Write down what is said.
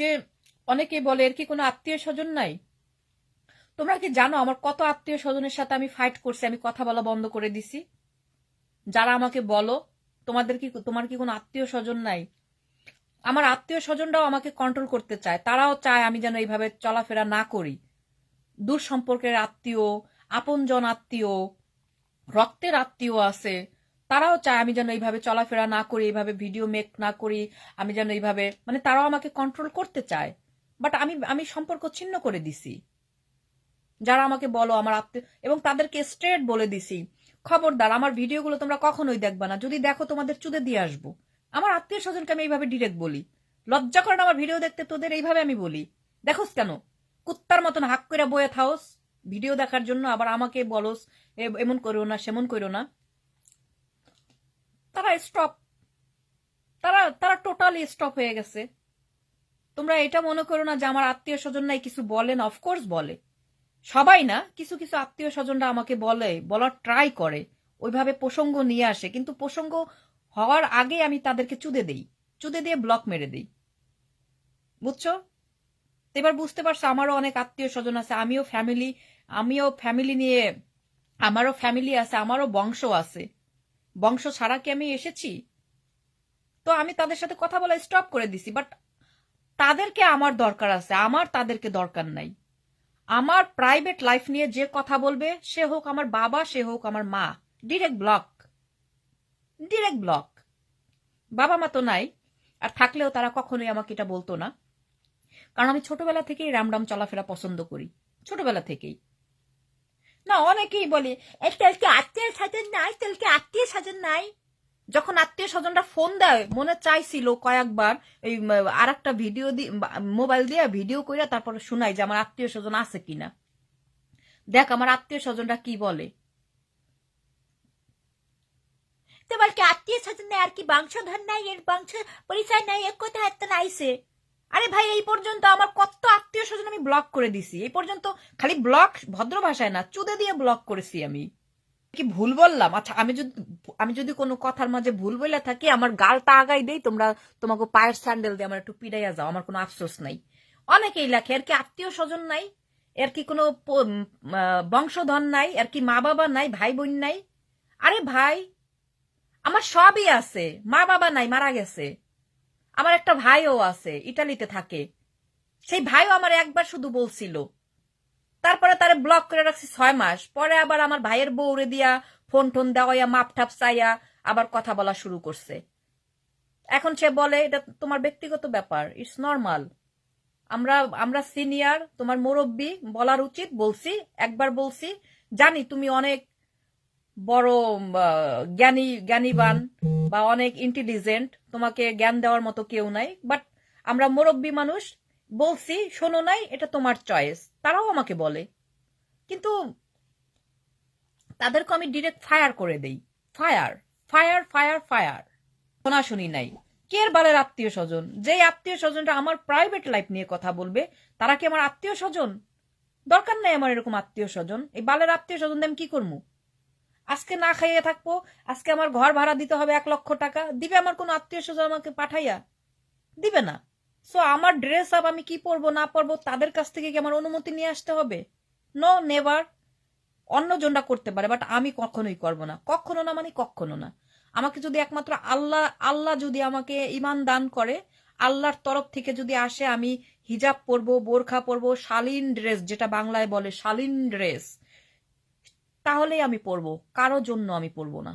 যে অনেকে বলে, এর কি কোনো আত্মীয় স্বজন নাই? তোমরা কি জানো আমার কত আত্মীয় স্বজনের সাথে আমি ফাইট করছি, আমি কথা বলা বন্ধ করে দিছি? যারা আমাকে বলো, তোমাদের কি, তোমার কি কোনো আত্মীয় স্বজন নাই? আমার আত্মীয় স্বজনরাও আমাকে কন্ট্রোল করতে চায়। তারাও চায় আমি যেন এইভাবে চলাফেরা না করি। দূর সম্পর্কের আত্মীয়, আপনজন আত্মীয়, রক্তের আত্মীয় আছে তারাও চায় আমি যেন এইভাবে চলাফেরা না করি, এইভাবে ভিডিও মেক না করি, আমি যেন এইভাবে মানে তারাও আমাকে কন্ট্রোল করতে চায়। বাট আমি আমি সম্পর্ক ছিন্ন করে দিছি। যারা আমাকে বলো, আমার আত্মীয়, এবং তাদেরকে স্ট্রেট বলে দিছি, খবরদার, আমার ভিডিওগুলো তোমরা কখনোই দেখবে না। যদি দেখো, তোমাদের চুদে দিয়ে আসব। আমার আত্মীয় স্বজনকে আমি এইভাবে ডিরেক্ট বলি। লজ্জা করেন আমার ভিডিও দেখতে তোদের, এইভাবে আমি বলি। দেখোস কেন? কুত্তার মতন হাক করে বয়ে থাওস। ভিডিও দেখার জন্য আবার আমাকে বলোস এমন করো না, সেমন করো না। তারা স্টপ তারা তারা টোটালি স্টপ হয়ে গেছে। তোমরা এটা মনে করো না যে আমার আত্মীয় স্বজন নাই কিছু বলে না অফকোর্স বলে। সবাই না, কিছু কিছু আত্মীয় স্বজনরা আমাকে বলে, বলার ট্রাই করে। ওইভাবে প্রসঙ্গ নিয়ে আসে। কিন্তু প্রসঙ্গ হওয়ার আগে আমি তাদেরকে চুদে দেই। চুদে দিয়ে ব্লক মেরে দেই। বুঝছ? এবার বুঝতে পারছ, আমারও অনেক আত্মীয় স্বজন আছে। আমিও ফ্যামিলি আমিও ফ্যামিলি নিয়ে, আমারও ফ্যামিলি আছে, আমারও বংশ আছে। বংশ ছাড়া কি আমি এসেছি? তো আমি তাদের সাথে কথা বলা স্টপ করে দিছি বাট তাদেরকে আমার দরকার আছে, আমার তাদেরকে দরকার নাই। আমার প্রাইভেট লাইফ নিয়ে যে কথা বলবে, সে হোক আমার বাবা, সে হোক আমার মা ডিরেক্ট ব্লক ডিরেক্ট ব্লক বাবা মা তো নাই, আর থাকলেও তারা কখনোই আমাকে এটা বলতো না। কারণ আমি ছোটবেলা থেকেই রামরাম চলাফেরা পছন্দ করি, ছোটবেলা থেকেই। না, অনেকেই বলে, "এই তেলকে আত্মীয় স্বজন নাই, তেলকে আত্মীয় স্বজন নাই। যখন আত্মীয় স্বজনরা ফোন দেয়, মনে চাইছিল কয়েকবার, এই আর একটা ভিডিও দিয়ে মোবাইল দিয়ে ভিডিও করে তারপরে শোনাই যে আমার আত্মীয় স্বজন আছে কিনা। দেখ, আমার আত্মীয় স্বজনরা কি বলে? তো কি আত্মীয় স্বজন নাই, আর কি, বংশধর নাই, এর বংশ, পরিচয় নাই এক কথা এত নাইছে? আরে ভাই, এই পর্যন্ত আমার কত আত্মীয় স্বজন আমি ব্লক করে দিছি। এই পর্যন্ত খালি ব্লক ভদ্র ভাষায় না, চুদে দিয়ে ব্লক করেছি আমি। কি ভুল বললাম? আচ্ছা আমি যদি আমি যদি কোনো কথার মাঝে ভুল বলে থাকি, আমার গালটা আগাই দেই, তোমরা তোমাকে পায়ের স্যান্ডেল দিয়ে আমার একটু পিড়াইয়া যাও, আমার কোনো আফসোস নাই। অনেকেই লেখে, এর কি আত্মীয় স্বজন নাই? এর কি কোনো বংশধর নাই? আর কি মা বাবা নাই ভাই বোন নাই? আরে ভাই, আমার সবই আছে মা বাবা নাই, মারা গেছে। আমার একটা ভাইও আছে, ইটালিতে থাকে। সেই ভাইও আমার একবার শুধু বলছিল। তারপরে তারে ব্লক করে রাখছি ছয় মাস। পরে আবার আমার ভাইয়ের বউরে দিয়া ফোন টোন দেওয়াইয়া মাপ ঠাপ চাইয়া আবার কথা বলা শুরু করছে। এখন সে বলে, এটা তোমার ব্যক্তিগত ব্যাপার ইটস নর্মাল আমরা আমরা সিনিয়র তোমার মুরব্বী, বলার উচিত, বলছি, একবার বলছি, জানি তুমি অনেক বড় জ্ঞানী, জ্ঞানীবান বা অনেক ইন্টেলিজেন্ট তোমাকে জ্ঞান দেওয়ার মতো কেউ নাই বাট আমরা মুরব্বী মানুষ, বলছি, শোনো নাই, এটা তোমার চয়েস তারাও আমাকে বলে। কিন্তু তাদেরকে আমি ডিরেক্ট ফায়ার করে দেই। ফায়ার ফায়ার ফায়ার ফায়ার শোনাশুনি নাই। কের বালের আত্মীয় স্বজন? যেই আত্মীয় স্বজনরা আমার প্রাইভেট লাইফ নিয়ে কথা বলবে, তারা কি আমার আত্মীয় স্বজন? দরকার নাই আমার এরকম আত্মীয় স্বজন। এই বালের আত্মীয় স্বজন আমি কি করব আজকে না খাইয়ে থাকব, আজকে আমার ঘর ভাড়া দিতে হবে এক লক্ষ টাকা, দিবে আমার কোনো আত্মীয় স্বজন আমাকে পাঠাইয়া? দিবে না। সো আমার ড্রেস আপ আমি কি পরবো, না পরবো, তাদের কাছ থেকে কি আমার অনুমতি নিয়ে আসতে হবে? নো নেভার অন্যজনরা করতে পারে বাট আমি কখনোই করব না। কখনো না মানে কখনো না। আমাকে যদি একমাত্র আল্লাহ আল্লাহ যদি আমাকে ইমান দান করে, আল্লাহর তরফ থেকে যদি আসে, আমি হিজাব পরবো, বোরখা পরবো, শালীন ড্রেস যেটা বাংলায় বলে শালীন ড্রেস তাহলেই আমি পরবো কারোর জন্য আমি পরবো না।